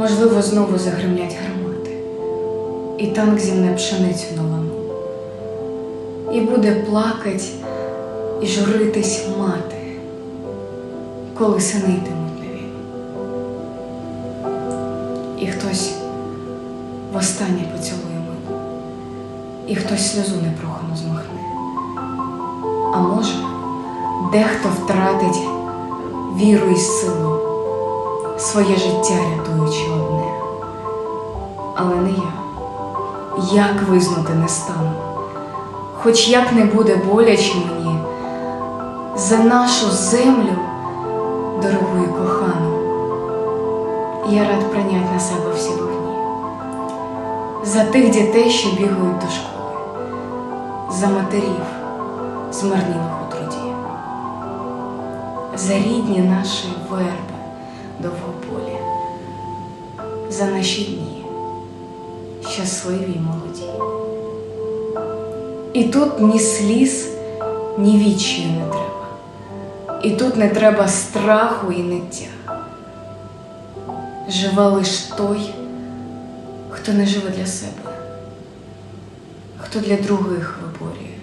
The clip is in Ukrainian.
Можливо, знову загримлять гармати, і танк зімне пшеницю на лану. І буде плакать і журитись мати, коли сини йтимуть на війну. І хтось востаннє поцілує милу, і хтось сльозу непрохану змахне. А може, дехто втратить віру і силу, своє життя рятуючи одне. Але не я. Як визнати не стану, хоч як не буде боляче мені за нашу землю, дорогу і кохану, я рад прийняти на себе всі вогні, за тих дітей, що бігають до школи, за матерів, змарнілих у труді, за рідні наші верби довгополі, за наші дні, щасливі й молоді. І тут ні сліз, ні відчаю не треба. І тут не треба страху і ниття. Живе лиш той, хто не живе для себе, хто для других виборює.